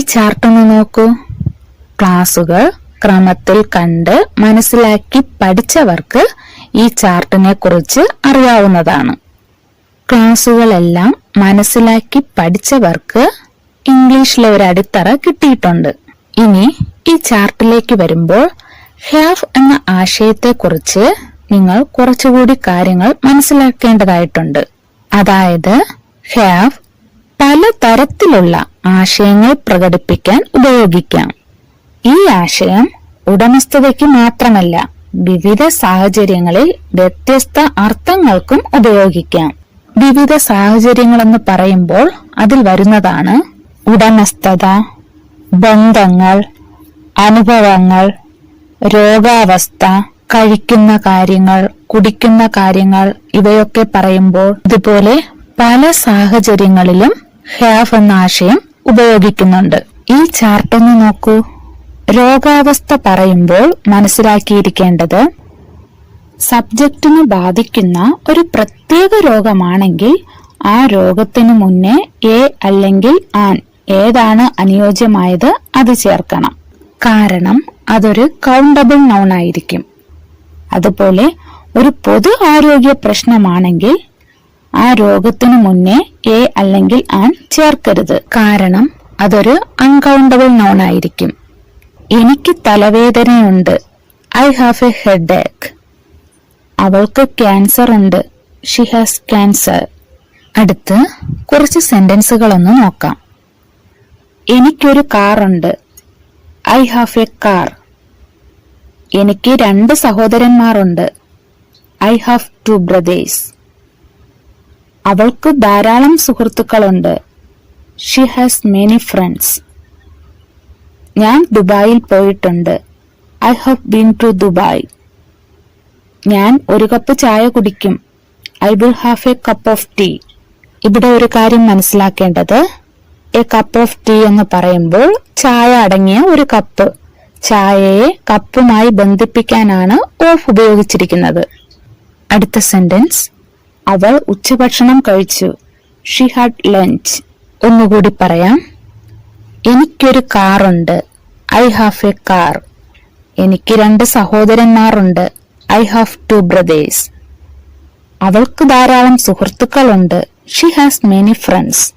Chart ഒന്ന് നോക്കൂ. ക്ലാസുകൾ ക്രമത്തിൽ കണ്ട് മനസ്സിലാക്കി പഠിച്ചവർക്ക് ഈ ചാർട്ടിനെ കുറിച്ച് അറിയാവുന്നതാണ്. ക്ലാസുകളെല്ലാം മനസ്സിലാക്കി പഠിച്ചവർക്ക് ഇംഗ്ലീഷിലെ ഒരു അടിത്തറ കിട്ടിയിട്ടുണ്ട്. ഇനി ഈ ചാർട്ടിലേക്ക് വരുമ്പോൾ ഹാവ് എന്ന ആശയത്തെക്കുറിച്ച് നിങ്ങൾ കുറച്ചുകൂടി കാര്യങ്ങൾ മനസ്സിലാക്കേണ്ടതായിട്ടുണ്ട്. അതായത് ഹാവ് പല തരത്തിലുള്ള ആശയങ്ങൾ പ്രകടിപ്പിക്കാൻ ഉപയോഗിക്കാം. ഈ ആശയം ഉടമസ്ഥതയ്ക്ക് മാത്രമല്ല വിവിധ സാഹചര്യങ്ങളിൽ വ്യത്യസ്ത അർത്ഥങ്ങൾക്കും ഉപയോഗിക്കാം. വിവിധ സാഹചര്യങ്ങളെന്ന് പറയുമ്പോൾ അതിൽ വരുന്നതാണ് ഉടമസ്ഥത ബന്ധങ്ങൾ അനുഭവങ്ങൾ രോഗാവസ്ഥ കഴിക്കുന്ന കാര്യങ്ങൾ കുടിക്കുന്ന കാര്യങ്ങൾ ഇവയൊക്കെ പറയുമ്പോൾ ഇതുപോലെ പല സാഹചര്യങ്ങളിലും ഹാഫ് എന്ന ആശയം ഉപയോഗിക്കുന്നുണ്ട്. ഈ ചാർട്ട് ഒന്ന് നോക്കൂ. രോഗാവസ്ഥ പറയുമ്പോൾ മനസ്സിലാക്കിയിരിക്കേണ്ടത് സബ്ജക്റ്റിനെ ബാധിക്കുന്ന ഒരു പ്രത്യേക രോഗമാണെങ്കിൽ ആ രോഗത്തിന് മുന്നേ എ അല്ലെങ്കിൽ ആൻ ഏതാണ് അനുയോജ്യമായത് അത് ചേർക്കണം. കാരണം അതൊരു കൗണ്ടബിൾ നൗൺ ആയിരിക്കും. അതുപോലെ ഒരു പൊതു ആരോഗ്യ പ്രശ്നമാണെങ്കിൽ ആ രോഗത്തിനു മുന്നേ എ അല്ലെങ്കിൽ ആൻ ചേർക്കരുത്. കാരണം അതൊരു അൺകൗണ്ടബിൾ നോൺ ആയിരിക്കും. എനിക്ക് തലവേദനയുണ്ട്. I have a headache അവൾക്ക് ക്യാൻസർ ഉണ്ട്. ഷി ഹാസ് ക്യാൻസർ അടുത്ത് കുറച്ച് സെന്റൻസുകളൊന്ന് നോക്കാം. എനിക്കൊരു കാറുണ്ട് ഐ ഹാവ് എ കാർ എനിക്ക് രണ്ട് സഹോദരന്മാരുണ്ട്. ഐ ഹാവ് ടു ബ്രദേഴ്സ് അവൾക്ക് ധാരാളം സുഹൃത്തുക്കളുണ്ട്. ഷി ഹാസ് മെനി ഫ്രണ്ട്സ് ഞാൻ ദുബായിൽ പോയിട്ടുണ്ട്. I have been to Dubai ഞാൻ ഒരു കപ്പ് ചായ കുടിക്കും. I will have a cup of tea ഇവിടെ ഒരു കാര്യം മനസ്സിലാക്കേണ്ടത് എ കപ്പ് ഓഫ് ടീ എന്ന് പറയുമ്പോൾ ചായ അടങ്ങിയ ഒരു കപ്പ്. ചായയെ കപ്പുമായി ബന്ധിപ്പിക്കാനാണ് ഓഫ് ഉപയോഗിച്ചിരിക്കുന്നത്. അടുത്ത സെന്റൻസ് അവൾ ഉച്ചഭക്ഷണം കഴിച്ചു. ഷി ഹാഡ് ലഞ്ച് ഒന്നുകൂടി പറയാം. എനിക്കൊരു കാറുണ്ട്. ഐ ഹാവ് എ കാർ എനിക്ക് രണ്ട് സഹോദരന്മാരുണ്ട്. ഐ ഹാവ് ടു ബ്രദേഴ്സ് അവൾക്ക് ധാരാളം സുഹൃത്തുക്കളുണ്ട്. ഷി ഹാസ് മെനി ഫ്രണ്ട്സ്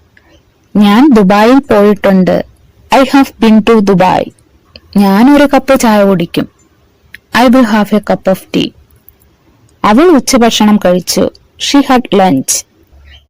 ഞാൻ ദുബായിൽ പോയിട്ടുണ്ട്. I have been to Dubai ഞാൻ ഒരു കപ്പ് ചായ കുടിക്കും. I will have a cup of tea അവൾ ഉച്ചഭക്ഷണം കഴിച്ചു. She had lunch